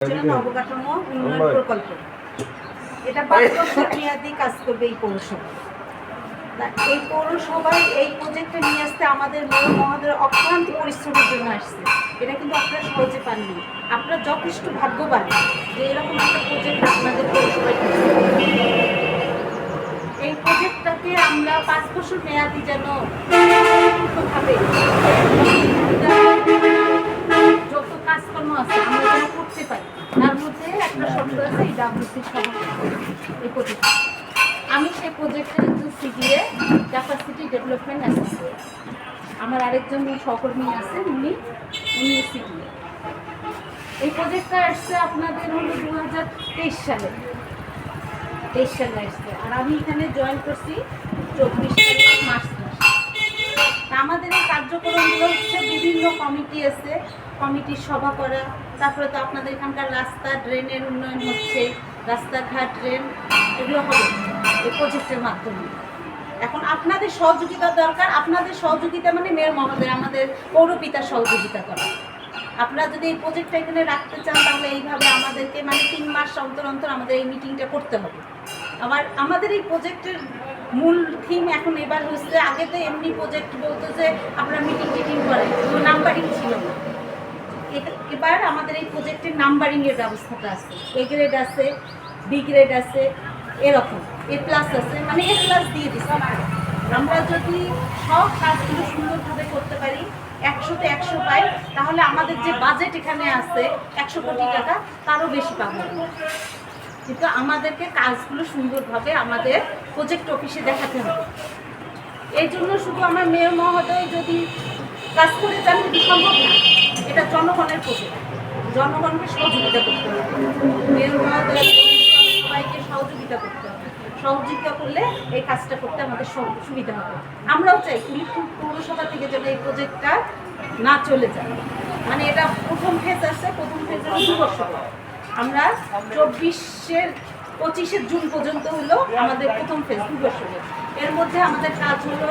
ছিলেন উন্নয়ন প্রকল্প। এটা পাঁচ বছর মেয়াদি কাজ করবে এই পৌরসভা এই পৌরসভায় এই প্রজেক্টটা নিয়ে আসতে আমাদের মেয়র মহোদয় অক্লান্ত পরিশ্রমের জন্য আসছে। এটা কিন্তু আপনারা সহজে পাননি। আপনারা যথেষ্ট ভাগ্যবান যে এরকম একটা প্রজেক্ট আপনাদের পৌরসভায় এই প্রজেক্টটাকে আমরা পাঁচ বছর মেয়াদি যেন যত কাজকর্ম আছে পারি তার মধ্যে আছে, এই এই আমি সেই প্রজেক্টের একজন ক্যাপাসিটি ডেভেলপমেন্ট আমার আরেকজন সহকর্মী আছেন উনি উনি এই প্রজেক্টটা আসছে আপনাদের হলো দু হাজার তেইশ সালে। তেইশ সালে আসছে। আর আমি এখানে জয়েন করছি চব্বিশ সালে আমাদের এই কার্যক্রমগুলো হচ্ছে বিভিন্ন কমিটি আছে, কমিটির সভা করা, তারপরে তো আপনাদের এখানকার রাস্তা ড্রেনের উন্নয়ন হচ্ছে, রাস্তাঘাট ড্রেন এগুলো হবে এই প্রজেক্টের মাধ্যমে। এখন আপনাদের সহযোগিতা দরকার, আপনাদের সহযোগিতা মানে মেয়র মহোদয়, আমাদের পৌরপিতার সহযোগিতা করা। আপনারা যদি এই প্রজেক্টটা এখানে রাখতে চান, তাহলে এইভাবে আমাদেরকে মানে তিন মাস অন্তর অন্তর আমাদের এই মিটিংটা করতে হবে। আবার আমাদের এই প্রজেক্টের মূল থিম এখন এবার হচ্ছে, আগে তো এমনি প্রজেক্ট বলতো যে আপনারা মিটিং টিটিং করেন কোনো নাম্বারিং ছিল না। এবার আমাদের এই প্রজেক্টের নাম্বারিংয়ের ব্যবস্থাটা আছে। এ গ্রেড আছে বি গ্রেড আছে, এরকম এ প্লাস আছে মানে এ প্লাস দিয়ে দিচ্ছে। আমরা যদি সব কাজগুলো সুন্দরভাবে করতে পারি, একশোতে একশো পাই, তাহলে আমাদের যে বাজেট এখানে আছে, একশো কোটি টাকা, তারও বেশি পাবো। কিন্তু আমাদেরকে কাজগুলো সুন্দরভাবে আমাদের প্রজেক্ট অফিসে দেখাতে হবে। এই জন্য শুধু আমার মেয়র মহোদয় যদি কাজ করে যান, কিন্তু সম্ভব না। এটা জনগণের প্রজেক্ট জনগণকে সহযোগিতা করতে হবে। মেয়র মহোদয় সবাইকে সহযোগিতা করতে হবে। সহযোগিতা করলে এই কাজটা করতে আমাদের সুবিধা হবে। আমরাও চাই কুলিপুর পৌরসভা থেকে যেন এই প্রজেক্টটা না চলে যায়। মানে এটা প্রথম ফেজ আছে প্রথম ফেজ দু বছর আমরা চব্বিশের পঁচিশে জুন পর্যন্ত হলো আমাদের প্রথম দু বছরের এর মধ্যে আমাদের কাজ হলো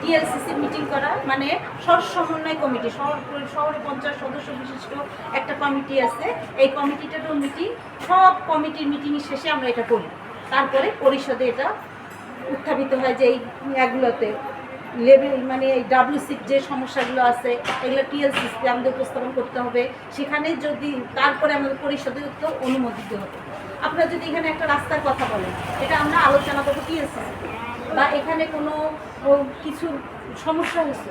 টিএলসিসি মিটিং করা মানে সর সমন্বয় কমিটি শহর শহরে পঞ্চাশ সদস্য বিশিষ্ট একটা কমিটি আছে। এই কমিটিটারও মিটিং সব কমিটির মিটিং শেষে আমরা এটা করি। তারপরে পরিষদে এটা উত্থাপিত হয় যে এই এগুলোতে লেভেল মানে এই ডাব্লিউসির যে সমস্যাগুলো আছে, এগুলো টিএলসিসিতে আমাদের উপস্থাপন করতে হবে। সেখানে যদি তারপরে আমাদের পরিষদে তো অনুমোদিত হবে আপনারা যদি এখানে একটা রাস্তার কথা বলেন, এটা আমরা আলোচনা করব টিএলসিসিতে বা এখানে কোনো কিছু সমস্যা হচ্ছে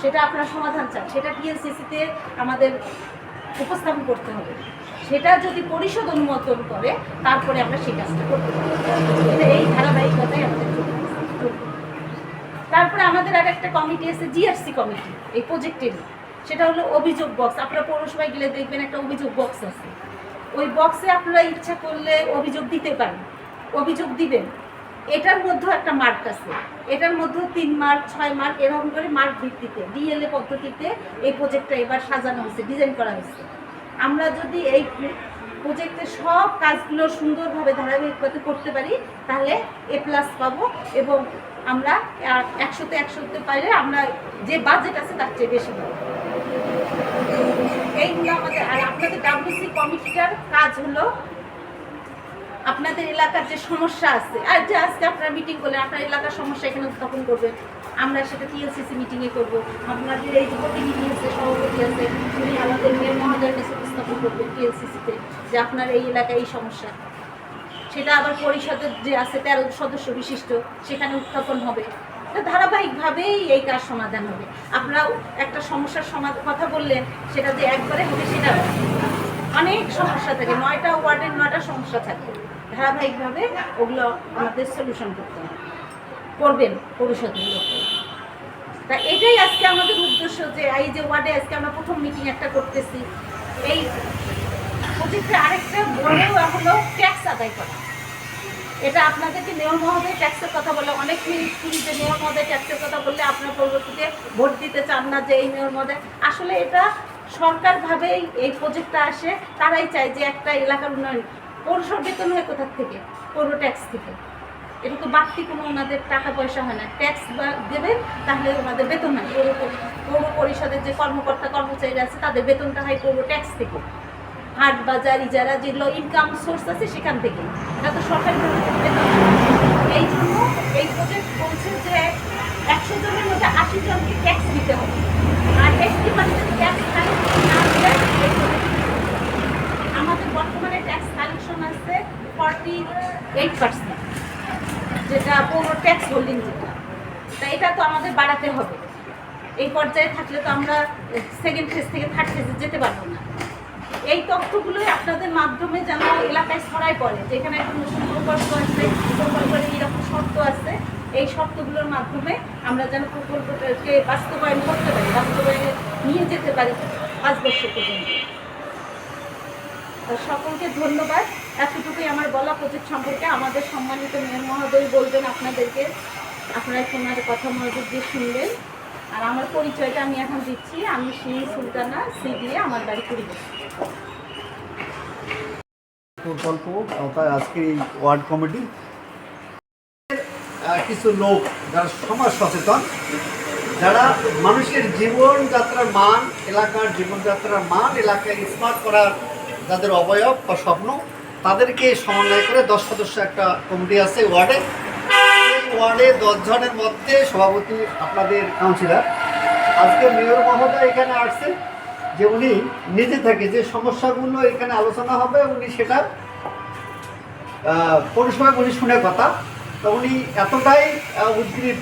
সেটা আপনারা সমাধান চান। সেটা টিএলসিসিতে আমাদের উপস্থাপন করতে হবে। সেটা যদি পরিষদ অনুমোদন করে, তারপরে আমরা সেই কাজটা করতে পারি এই ধারাবাহিকতাই আমাদের। তারপরে আমাদের আর একটা কমিটি আছে জিআরসি কমিটি এই প্রজেক্টের সেটা হলো অভিযোগ বক্স আপনারা পৌরসভায় গেলে দেখবেন একটা অভিযোগ বক্স আছে। ওই বক্সে আপনারা ইচ্ছা করলে অভিযোগ দিতে পারেন। অভিযোগ দিবেন। এটার মধ্যেও একটা মার্ক আছে। এটার মধ্যেও তিন মার্ক ছয় মার্ক এরকম করে মার্ক ভিত্তিতে ডিএলএ পদ্ধতিতে এই প্রজেক্টটা এবার সাজানো হয়েছে ডিজাইন করা হয়েছে। আমরা যদি এই প্রজেক্টের সব কাজগুলো সুন্দরভাবে ধারাবাহিকভাবে করতে পারি, তাহলে এ প্লাস পাবো এবং আমরা একশোতে একশোতে পারলে আমরা যে বাজেট আছে তার চেয়ে বেশি পাবো। এইগুলো আমাদের, আর আপনাদের ডাব্লিউসি কমিটিটার কাজ হলো আপনাদের এলাকার যে সমস্যা আছে, আর যে আজকে আপনারা মিটিং করলেন, আপনার এলাকার সমস্যা এখানে উত্থাপন করবেন আমরা সেটা টিএলসিসি মিটিংয়ে করব। আপনাদের এই যে প্রতিনিধি আছে সভাপতি আছে, উনি আমাদের মেয়র মহোদয়ের কাছে উপস্থাপন করবেন টিএলসিসিতে যে আপনার এই এলাকায় এই সমস্যা। সেটা আবার পরিষদের যে আছে, তেরো সদস্য বিশিষ্ট, সেখানে উত্থাপন হবে। ধারাবাহিকভাবেই এই কাজ সমাধান হবে। আপনারা একটা সমস্যার সমাধান কথা বললেন সেটা যে একবারে হবে সেটা। অনেক সমস্যা থাকে, নয়টা ওয়ার্ডের নয়টা সমস্যা থাকে। ধারাবাহিকভাবে ওগুলো আমাদের সলিউশন করতে হবে। করবেন লোক। তা এটাই আজকে আমাদের উদ্দেশ্য যে এই যে ওয়ার্ডে আজকে আমরা প্রথম মিটিং একটা করতেছি। এই প্রজেক্টে আরেকটা বড় হলো ট্যাক্স আদায় করা। এটা আপনাদেরকে মেয়র মহোদয় ট্যাক্সের কথা বলে, অনেক মিনিট যে মেয়র মহোদয় ট্যাক্সের কথা বললে আপনার পরবর্তীতে ভোট দিতে চান না যে এই মেয়র মহোদয়। আসলে এটা সরকারভাবেই এই প্রজেক্টটা আসে, তারাই চায় যে একটা এলাকার উন্নয়ন। পৌরসভার বেতন হয় কোথার থেকে? পৌর ট্যাক্স থেকে। এটা তো বাড়তি কোনো ওনাদের টাকা পয়সা হয় না। ট্যাক্স বা দেবেন তাহলে ওনাদের বেতন হয় পৌর পৌর পরিষদের যে কর্মকর্তা কর্মচারীরা আছে, তাদের বেতনটা হয় পৌর ট্যাক্স থেকে। হাট বাজার, ইজারা, যেগুলো ইনকাম সোর্স আছে, সেখান থেকে। এটা তো সরকারি বেতন এই জন্য এই প্রজেক্ট বলছে যে একশো জনের মধ্যে আশি জনকে ট্যাক্স দিতে হবে। আর এইটি পার্সেন্ট ট্যাক্স না এই আমাদের বর্তমানে ট্যাক্স কালেকশন আছে ফর্টি এইট পার্সেন্ট যেটা পুরো ট্যাক্স হোল্ডিং যেটা। তা এটা তো আমাদের বাড়াতে হবে। এই পর্যায়ে থাকলে তো আমরা সেকেন্ড ফেজ থেকে থার্ড ফেজে যেতে পারব না। এই তথ্যগুলোই আপনাদের মাধ্যমে যেন এলাকায় ছড়াই পড়ে, যেখানে একটা নতুন প্রকল্প আছে, প্রকল্পের এরকম শর্ত আছে, এই শর্তগুলোর মাধ্যমে আমরা যেন প্রকল্পটাকে বাস্তবায়ন করতে পারি, বাস্তবায়নে নিয়ে যেতে পারি পাঁচ বছর পর্যন্ত। সকলকে ধন্যবাদ। এতটুকুই আমার বলা প্রজেক্ট সম্পর্কে। আমাদের সম্মানিত মেয়র মহোদয় বলবেন আপনাদেরকে। আপনারা ওনার কথা মনোযোগ দিয়ে শুনবেন। আর আমার পরিচয়টা আমি এখন দিচ্ছি। আমি সিমি সুলতানা সি দিয়ে আমার বাড়ি পরিবেশ আজকে এই ওয়ার্ড কমিটি। কিছু লোক যারা সমাজ সচেতন, যারা মানুষের জীবনযাত্রার মান, এলাকার জীবনযাত্রার মান, এলাকায় স্মার্ট করার যাদের অবয়ব বা স্বপ্ন, তাদেরকে সমন্বয় করে দশ সদস্য একটা কমিটি আছে ওয়ার্ডে। এই ওয়ার্ডে দশ জনের মধ্যে সভাপতি আপনাদের কাউন্সিলার। আজকে মেয়র মহোদয় এখানে আসছেন যে উনি নিজে থেকে যে সমস্যাগুলো এখানে আলোচনা হবে, উনি সেটা পৌরসভায় উনি শুনে কথা। তো উনি এতটাই উদ্গ্রীব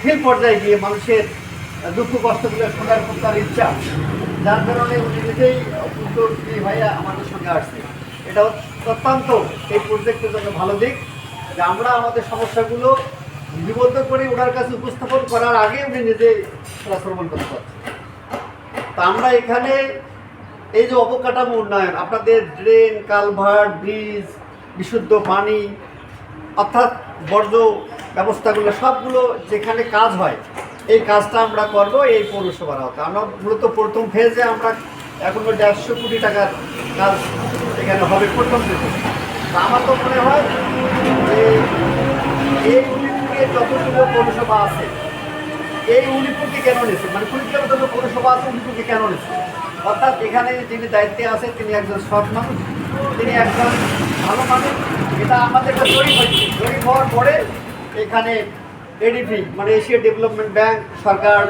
ফিল পর্যায়ে গিয়ে মানুষের দুঃখ কষ্টগুলো শোনার তার ইচ্ছা। যার কারণে উনি নিজেই উদ্যোগ ভাইয়া আমাদের সঙ্গে আসছে। এটা অত্যন্ত এই প্রজেক্টের জন্য ভালো দিক যে আমরা আমাদের সমস্যাগুলো লিপিবদ্ধ করে ওনার কাছে উপস্থাপন করার আগে উনি নিজে শ্রবণ করতে পারছেন। তা আমরা এখানে এই যে অবকাঠামো উন্নয়ন, আপনাদের ড্রেন কালভার্ট ব্রিজ বিশুদ্ধ পানি, অর্থাৎ বর্জ্য ব্যবস্থাগুলো সবগুলো যেখানে কাজ হয় এই কাজটা আমরা করব এই পৌরসভার আওতায়। আমরা মূলত প্রথম ফেজে আমরা এখনও দেড়শো কোটি টাকার কাজ এখানে হবে প্রথম ফেজে আমার তো মনে হয় যে এই উলিপুরে যতগুলো পৌরসভা আছে, এই উলিপুরকে কেন নিয়েছে? মানে কুড়ি কিলোমিটার পৌরসভা আছে উলিপুরকে কেন নিয়েছে? অর্থাৎ এখানে যিনি দায়িত্বে আছেন তিনি একজন সৎ মানুষ, তিনি একজন ভালো মানুষ। এটা আমাদের একটা হয়েছে। জরিপ হওয়ার পরে এখানে এডিপি মানে এশিয়া ডেভেলপমেন্ট ব্যাংক সরকার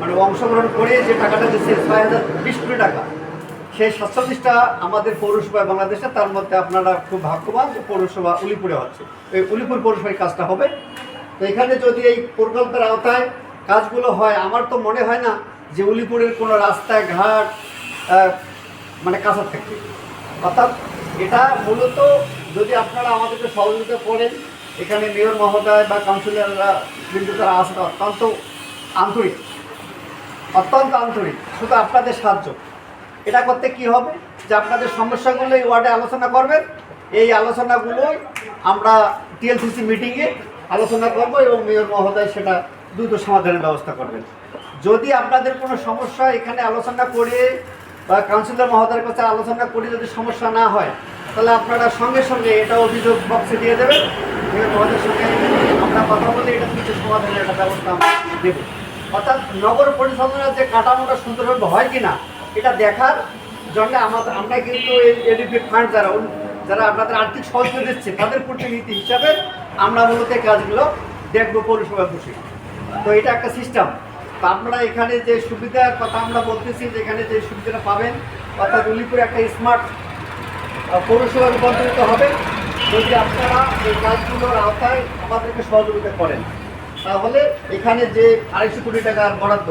মানে অংশগ্রহণ করে যে টাকাটা দিচ্ছে ছয় হাজার বিশ কোটি টাকা। সেই সাতচল্লিশটা আমাদের পৌরসভা বাংলাদেশে তার মধ্যে আপনারা খুব ভাগ্যবান যে পৌরসভা উলিপুরে হচ্ছে। এই উলিপুর পৌরসভায় কাজটা হবে। তো এখানে যদি এই প্রকল্পের আওতায় কাজগুলো হয় আমার তো মনে হয় না যে উলিপুরের কোনো রাস্তাঘাট আহ, মানে কাঁচা থাকবে অর্থাৎ এটা মূলত যদি আপনারা আমাদেরকে সহযোগিতা করেন এখানে মেয়র মহোদয় বা কাউন্সিলররা কিন্তু তারা আসবে অত্যন্ত আন্তরিক অত্যন্ত আন্তরিক। শুধু আপনাদের সাহায্য। এটা করতে কি হবে? যে আপনাদের সমস্যাগুলো এই ওয়ার্ডে আলোচনা করবেন। এই আলোচনাগুলোই আমরা টিএলসিসি মিটিংয়ে আলোচনা করব এবং মেয়র মহোদয় সেটা দ্রুত সমাধানের ব্যবস্থা করবেন। যদি আপনাদের কোনো সমস্যা এখানে আলোচনা করে বা কাউন্সিলর মহোদয়ের কাছে আলোচনা করে যদি সমস্যা না হয়, তাহলে আপনারা সঙ্গে সঙ্গে এটা অভিযোগ বক্সে দিয়ে দেবেন। আমরা কথা বলে এটা দ্রুত সমাধানের একটা ব্যবস্থা অর্থাৎ নগর পরিচালনার যে কাঠামোটা সুন্দরভাবে হয় কিনা, এটা দেখার জন্য আমাদের আমরা কিন্তু এডিপি ফান্ড যারা যারা আপনাদের আর্থিক সহযোগিতা দিচ্ছে, তাদের প্রতিনিধি হিসাবে আমরা মূলত কাজগুলো দেখব পৌরসভায় বসে। তো এটা একটা সিস্টেম। তো আপনারা এখানে যে সুবিধার কথা আমরা বলতেছি যে এখানে যে সুবিধাটা পাবেন, অর্থাৎ উলিপুরে একটা স্মার্ট পৌরসভা রূপান্তরিত হবে। যদি আপনারা এই কাজগুলোর আওতায় আমাদেরকে সহযোগিতা করেন, তাহলে এখানে যে আড়াইশো কোটি টাকার বরাদ্দ,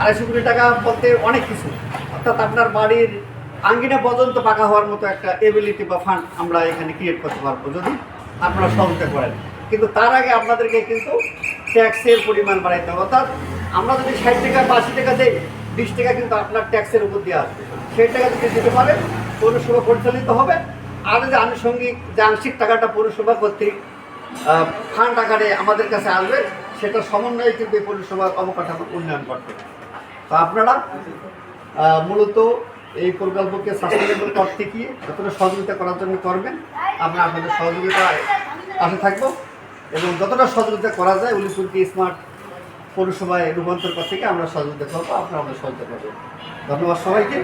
আড়াইশো কোটি টাকা বলতে অনেক কিছু। অর্থাৎ আপনার বাড়ির আঙ্গিনা পর্যন্ত পাকা হওয়ার মতো একটা এবিলিটি বা ফান্ড আমরা এখানে ক্রিয়েট করতে পারব যদি আপনারা সহযোগিতা করেন। কিন্তু তার আগে আপনাদেরকে কিন্তু ট্যাক্সের পরিমাণ বাড়াইতে হবে। অর্থাৎ আমরা যদি ষাট টাকা বা আশি টাকা দেই, বিশ টাকা কিন্তু আপনার ট্যাক্সের উপর দিয়ে আসবে। সেই টাকা যদি দিতে পারেন পৌরসভা পরিচালিত হবে। যে আনুষঙ্গিক যে আংশিক টাকাটা পৌরসভা কর্তৃক ফান্ড আকারে আমাদের কাছে আসবে, সেটা সমন্বয়ে কিন্তু এই পৌরসভার অবকাঠামো উন্নয়ন করতে তো আপনারা মূলত এই প্রকল্পকে সাস্টেনেবল করতে গিয়ে যতটা সহযোগিতা করার জন্য করবেন, আমরা আপনাদের সহযোগিতা পাশে থাকব এবং যতটা সহযোগিতা করা যায় উলিপুরকে স্মার্ট পৌরসভায় রূপান্তর করতে গিয়ে আমরা সহযোগিতা করব, আপনারা আমাদের সহযোগিতা করবেন। ধন্যবাদ সবাইকে।